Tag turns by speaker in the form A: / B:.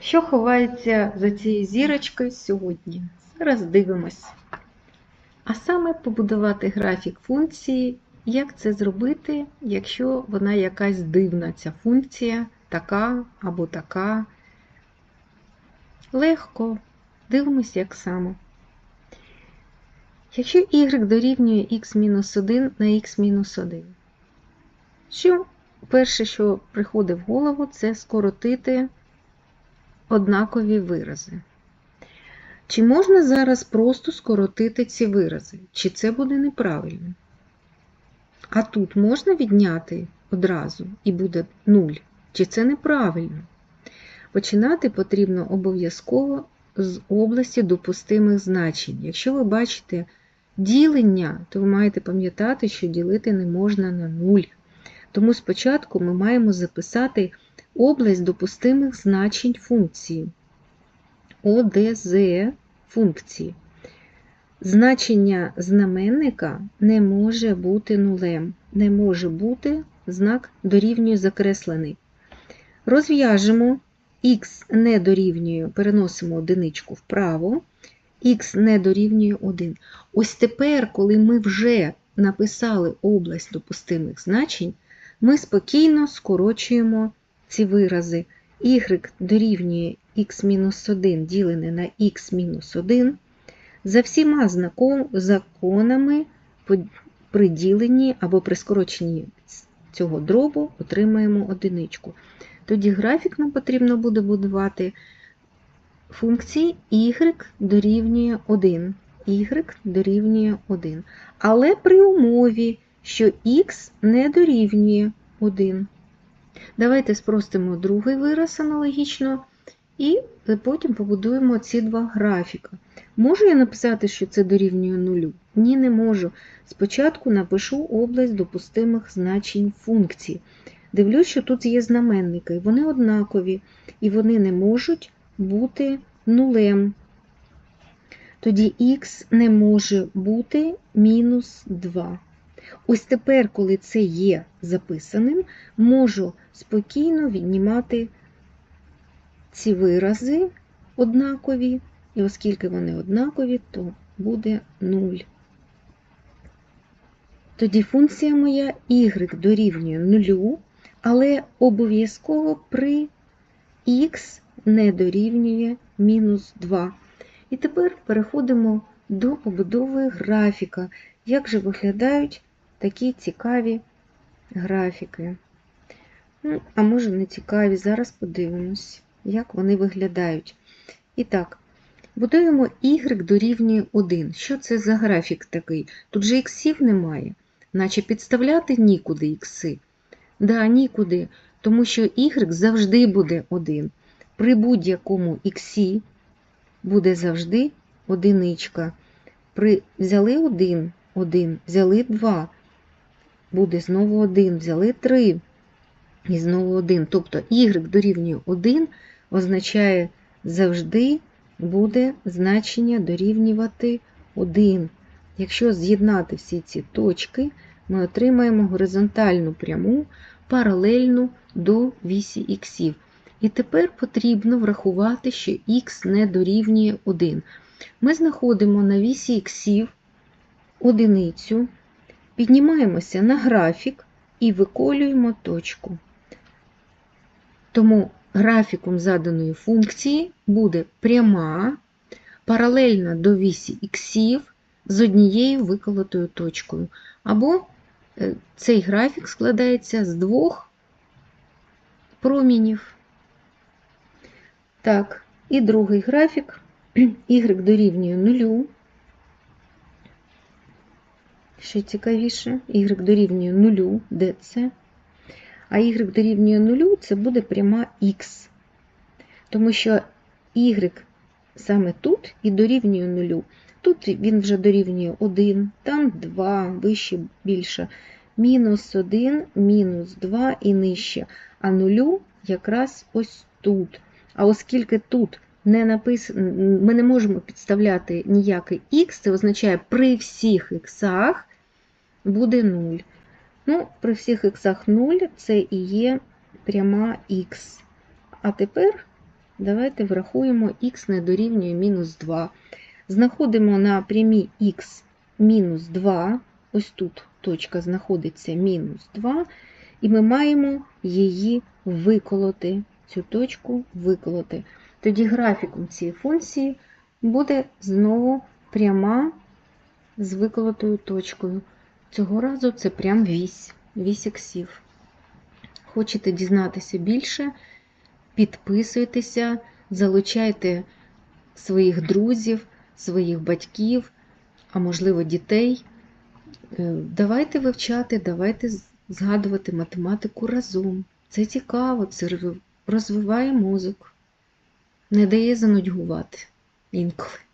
A: Що ховається за цією зірочкою сьогодні? Зараз дивимось. А саме побудувати графік функції, як це зробити, якщо вона якась дивна, ця функція, така або така. Легко. Дивимось, як саме. Якщо y дорівнює x-1 на x-1, що перше, що приходить в голову, це скоротити однакові вирази. Чи можна зараз просто скоротити ці вирази? Чи це буде неправильно? А тут можна відняти одразу і буде 0. Чи це неправильно? Починати потрібно обов'язково з області допустимих значень. Якщо ви бачите ділення, то ви маєте пам'ятати, що ділити не можна на 0. Тому спочатку ми маємо записати область допустимих значень функції. ОДЗ функції. Значення знаменника не може бути нулем. Не може бути знак дорівнює закреслений. Розв'яжемо х не дорівнює, переносимо одиничку вправо, х не дорівнює 1. Ось тепер, коли ми вже написали область допустимих значень, ми спокійно скорочуємо ці вирази. y дорівнює x-1 ділене на x-1. За всіма законами при діленні або при скороченні цього дробу отримаємо одиничку. Тоді графік нам потрібно буде будувати функції y дорівнює 1. y дорівнює 1. Але при умові, що х не дорівнює 1. Давайте спростимо другий вираз аналогічно, і потім побудуємо ці два графіка. Можу я написати, що це дорівнює нулю? Ні, не можу. Спочатку напишу область допустимих значень функції. Дивлюсь, що тут є знаменники, вони однакові, і вони не можуть бути нулем. Тоді х не може бути мінус 2. Ось тепер, коли це є записаним, можу спокійно віднімати ці вирази однакові, і оскільки вони однакові, то буде 0. Тоді функція моя y дорівнює 0, але обов'язково при х не дорівнює мінус 2. І тепер переходимо до побудови графіка, як же виглядають такі цікаві графіки. Ну, а може не цікаві, зараз подивимось, як вони виглядають. І так, будуємо y дорівнює 1. Що це за графік такий? Тут же іксів немає, наче підставляти нікуди ікси. Да, нікуди, тому що y завжди буде 1. При будь-якому іксі буде завжди одиничка. При взяли 1, 1, взяли 2, буде знову 1, взяли 3 і знову 1. Тобто y дорівнює 1 означає завжди буде значення дорівнювати 1. Якщо з'єднати всі ці точки, ми отримаємо горизонтальну пряму паралельну до вісі х. І тепер потрібно врахувати, що х не дорівнює 1. Ми знаходимо на вісі х одиницю, піднімаємося на графік і виколюємо точку. Тому графіком заданої функції буде пряма, паралельна до вісі х з однією виколотою точкою. Або е, цей графік складається з двох промінів. Так, і другий графік y дорівнює 0. Ще цікавіше, y дорівнює 0, де це? А y дорівнює 0 це буде пряма х. Тому що y саме тут і дорівнює 0. Тут він вже дорівнює 1, там 2, вище більше. Мінус 1, мінус 2 і нижче. А 0 якраз ось тут. А оскільки тут не написано, ми не можемо підставляти ніякий х, це означає при всіх х буде 0. Ну, При всіх х 0 це і є пряма х. А тепер Давайте врахуємо х не дорівнює мінус 2. Знаходимо на прямій х мінус 2. Ось тут точка знаходиться мінус 2, і ми маємо її виколоти, цю точку виколоти. Тоді графіком цієї функції буде знову пряма з виколотою точкою. Цього разу це прям вісь, вісь іксів. Хочете дізнатися більше? Підписуйтеся, залучайте своїх друзів, своїх батьків, а можливо дітей. Е, Давайте вивчати, давайте згадувати математику разом. Це цікаво, це розвиває мозок, не дає занудьгувати інколи.